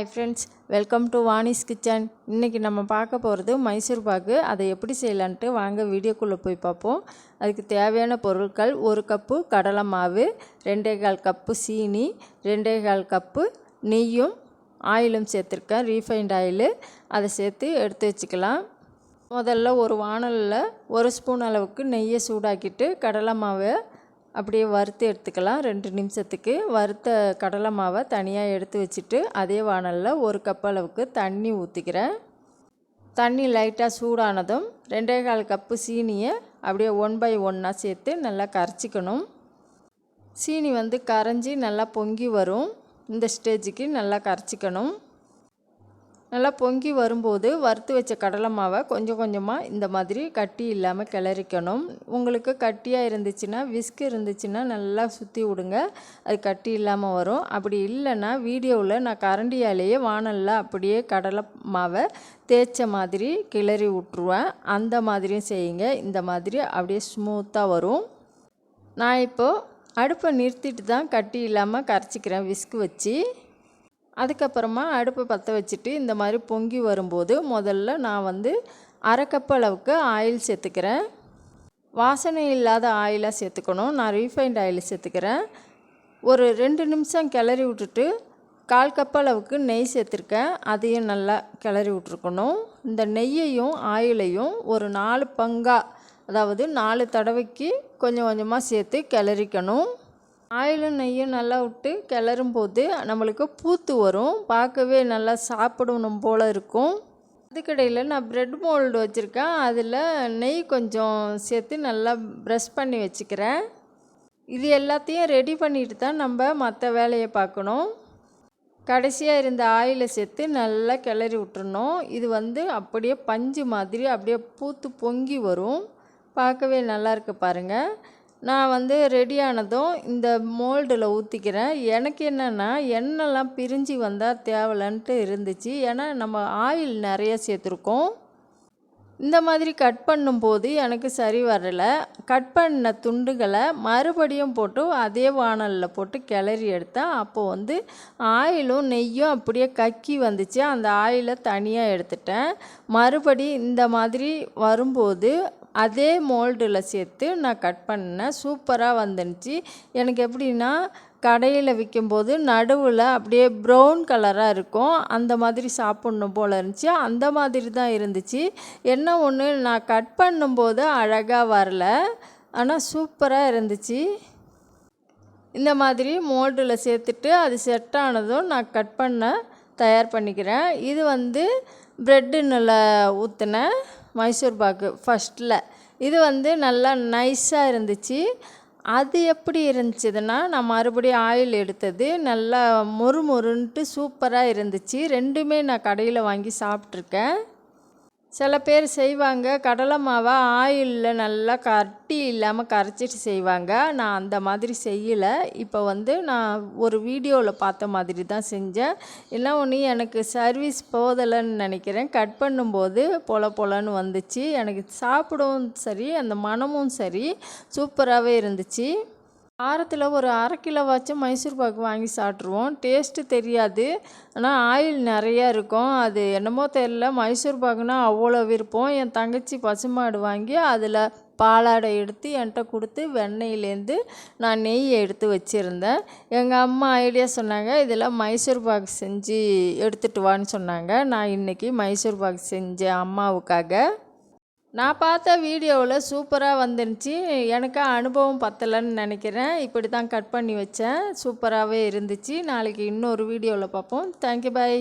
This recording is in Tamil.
Hi friends welcome to Vani's kitchen இன்றைக்கி நம்ம பார்க்க போகிறது மைசூர் பாக்கு அதை எப்படி செய்யலான்ட்டு வாங்க வீடியோக்குள்ளே போய் பார்ப்போம். அதுக்கு தேவையான பொருட்கள் ஒரு கப்பு கடலை மாவு ரெண்டே கால் கப்பு சீனி ரெண்டே கால் கப்பு நெய்யும் ஆயிலும் சேர்த்துருக்கேன் ரீஃபைண்ட் ஆயிலு அதை சேர்த்து எடுத்து வச்சுக்கலாம். முதல்ல ஒரு வானலில் ஒரு ஸ்பூன் அளவுக்கு நெய்யை சூடாக்கிட்டு கடலை மாவை அப்படியே வறுத்து எடுத்துக்கலாம். ரெண்டு நிமிஷத்துக்கு வறுத்த கடலை மாவை தனியாக எடுத்து வச்சுட்டு அதே வானலில் ஒரு கப் அளவுக்கு தண்ணி ஊற்றிக்கிறேன் தண்ணி லைட்டாக சூடானதும் ரெண்டே கால் கப்பு சீனியை அப்படியே ஒன் பை ஒன்னாக சேர்த்து நல்லா கரைச்சிக்கணும். சீனி வந்து கரைஞ்சி நல்லா பொங்கி வரும். இந்த ஸ்டேஜுக்கு நல்லா கரைச்சிக்கணும். நல்லா பொங்கி வரும்போது வறுத்து வச்ச கடலை மாவை கொஞ்சம் கொஞ்சமாக இந்த மாதிரி கட்டி இல்லாமல் கிளறிக்கணும். உங்களுக்கு கட்டியாக இருந்துச்சுன்னா விஸ்க் இருந்துச்சுன்னா நல்லா சுற்றி விடுங்க. அது கட்டி இல்லாமல் வரும். அப்படி இல்லைன்னா வீடியோவில் நான் கரண்டியாலேயே வானலில் அப்படியே கடலை மாவை தேய்ச்ச மாதிரி கிளறி விட்ருவேன் அந்த மாதிரியும் செய்யுங்க. இந்த மாதிரி அப்படியே ஸ்மூத்தாக வரும். நான் இப்போது அடுப்பை நிறுத்திட்டு தான் கட்டி இல்லாமல் கரைச்சிக்கிறேன் விஸ்க் வச்சு. அதுக்கப்புறமா அடுப்பை பற்ற வச்சுட்டு இந்த மாதிரி பொங்கி வரும்போது முதல்ல நான் வந்து அரை கப் அளவுக்கு ஆயில் சேர்த்துக்கிறேன். வாசனை இல்லாத ஆயிலாக சேர்த்துக்கணும். நான் ரீஃபைண்ட் ஆயில் சேர்த்துக்கிறேன். ஒரு ரெண்டு நிமிஷம் கிளறி விட்டுட்டு கால் கப் அளவுக்கு நெய் சேர்த்துருக்கேன். அதையும் நல்லா கிளறி விட்ருக்கணும் இந்த நெய்யையும் ஆயிலையும் ஒரு நாலு பங்காக அதாவது நாலு தடவைக்கு கொஞ்சம் கொஞ்சமாக சேர்த்து கிளறிக்கணும். ஆயிலும் நெய்யும் நல்லா விட்டு கிளறும் போது நம்மளுக்கு பூத்து வரும். பார்க்கவே நல்லா சாப்பிடணும் போல் இருக்கும். அதுக்கடையில் நான் ப்ரெட் மோல்டு வச்சுருக்கேன். அதில் நெய் கொஞ்சம் சேர்த்து நல்லா ப்ரெஷ் பண்ணி வச்சுக்கிறேன். இது எல்லாத்தையும் ரெடி பண்ணிட்டு தான் நம்ம மற்ற வேலையை பார்க்கணும். கடைசியாக இருந்த ஆயிலை சேர்த்து நல்லா கிளறி விட்டுறணும். இது வந்து அப்படியே பஞ்சு மாதிரி அப்படியே பூத்து பொங்கி வரும். பார்க்கவே நல்லா இருக்கு பாருங்கள் நான் வந்து ரெடி ஆனதும் இந்த மோல்டில் ஊற்றிக்கிறேன் எனக்கு என்னென்னா எண்ணெய்லாம் பிரிஞ்சு வந்தால் தேவலன்ட்டு இருந்துச்சு. ஏன்னா நம்ம ஆயில் நிறைய சேர்த்துருக்கோம். இந்த மாதிரி கட் பண்ணும்போது எனக்கு சரி வரலை. கட் பண்ண துண்டுகளை மறுபடியும் போட்டு அதே வானலில் போட்டு கிளறி எடுத்தேன் அப்போது வந்து ஆயிலும் நெய்யும் அப்படியே கக்கி வந்துச்சு. அந்த ஆயிலை தனியாக எடுத்துட்டேன். மறுபடி இந்த மாதிரி வரும்போது அதே மோல்டில் சேர்த்து நான் கட் பண்ணேன். சூப்பராக வந்துருந்துச்சு எனக்கு எப்படின்னா கடையில் விற்கும்போது நடுவில் அப்படியே ப்ரௌன் கலராக இருக்கும். அந்த மாதிரி சாப்பிட்ணும் போல் இருந்துச்சு. அந்த மாதிரி தான் இருந்துச்சு. என்ன ஒன்று நான் கட் பண்ணும்போது அழகாக வரல. ஆனால் சூப்பராக இருந்துச்சு. இந்த மாதிரி மோல்டில் சேர்த்துட்டு அது செட் ஆனதும் நான் கட் பண்ண தயார் பண்ணிக்கிறேன். இது வந்து ப்ரெட்டுன்னில் ஊற்றுனேன் மைசூர் பாக்கு ஃபஸ்ட்டில் இது வந்து நல்லா நைஸாக இருந்துச்சு. அது எப்படி இருந்துச்சுதுன்னா நான் மறுபடியும் ஆயில் எடுத்தது. நல்லா மொறு மொறுன்ட்டு சூப்பராக இருந்துச்சு. ரெண்டுமே நான் கடையில் வாங்கி சாப்பிட்ருக்கேன். சில பேர் செய்வாங்க கடலை மாவை ஆயிலில் நல்லா கட்டி இல்லாமல் கரைச்சிட்டு செய்வாங்க. நான் அந்த மாதிரி செய்யலை. இப்போ வந்து நான் ஒரு வீடியோவில் பார்த்த மாதிரி தான் செஞ்சேன். என்ன ஒன்று எனக்கு சர்வீஸ் போதலைன்னு நினைக்கிறேன். கட் பண்ணும்போது பொல பொலன்னு வந்துச்சு. எனக்கு சாப்பிடவும் சரி அந்த மனமும் சரி சூப்பராகவே இருந்துச்சு. வாரத்தில் ஒரு அரை கிலோவாச்சும் மைசூர் பாக்கு வாங்கி சாப்பிட்ருவோம். டேஸ்ட்டு தெரியாது. ஆனால் ஆயில் நிறையா இருக்கும். அது என்னமோ தெரில மைசூர் பாக்குனா அவ்வளோ விருப்பம். என் தங்கச்சி பசுமாடு வாங்கி அதில் பாலாடை எடுத்து என்கிட்ட கொடுத்து வெண்ணெயிலேருந்து நான் நெய் எடுத்து வச்சுருந்தேன். எங்கள் அம்மா ஐடியா சொன்னாங்க இதில் மைசூர் பாக்கு செஞ்சு எடுத்துகிட்டு வான்னு சொன்னாங்க. நான் இன்றைக்கி மைசூர் பாக்கு செஞ்சேன் அம்மாவுக்காக. நான் பார்த்த வீடியோவில் சூப்பராக வந்துருந்துச்சு. எனக்கு அனுபவம் பத்தலைன்னு நினைக்கிறேன். இப்படி தான் கட் பண்ணி வச்சேன். சூப்பராகவே இருந்துச்சு. நாளைக்கு இன்னொரு வீடியோவில் பார்ப்போம். Thank you bye